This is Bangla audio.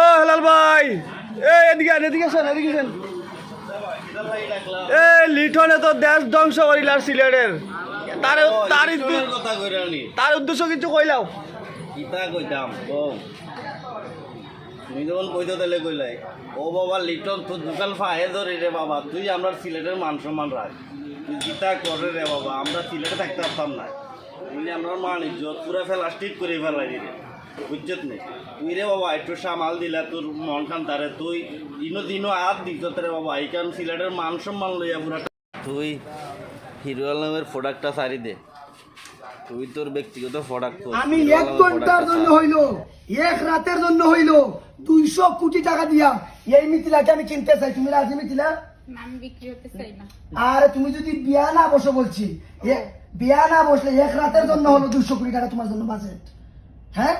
ও হেলাল ভাই। এদিকে এদিকে আসেন এদিকে আসেন। এ লিঠনে তো দেশ ধ্বংস করিল আর সিলেটের। তার তার তার উদ্দেশ্য কিছু কইলাও কিতা কইতাম তুমি যখন কইতো তাহলে কইলাই। ও বাবা লিটন তোর দোকান ফাহে ধরে রে বাবা। তুই আমরা সিলেটের মান সম্মান রাখ। তুই কিতা করে রে বাবা? আমরা সিলেটে থাকতে পারতাম না। আমরা মান পুরা ফেলা ঠিক করে ফেলাই দিলে। বুঝছত নেই তুই রে বাবা একটু সামাল দিলা তোর মন খান তারে তুই দিনও দিনও আর দিত বাবা। এই কারণ সিলেটের মান সম্মান লইয়া পুরা তুই হিরো আলমের প্রোডাক্টটা সারি দে। তুই তোর ব্যক্তিগত প্রোডাক্ট আমি এক ঘণ্টার জন্য হইল এক রাতের জন্য হইল দুইশো কোটি টাকা দিয়া এই মিথিলাকে আমি কিনতে চাই। তুমি রাজি মিথিলা? আর তুমি যদি বিয়া না বসো বলছি বিয়া না বসলে এক রাতের জন্য হলো দুশো কুড়ি টাকা তোমার জন্য বাজেট হ্যাঁ?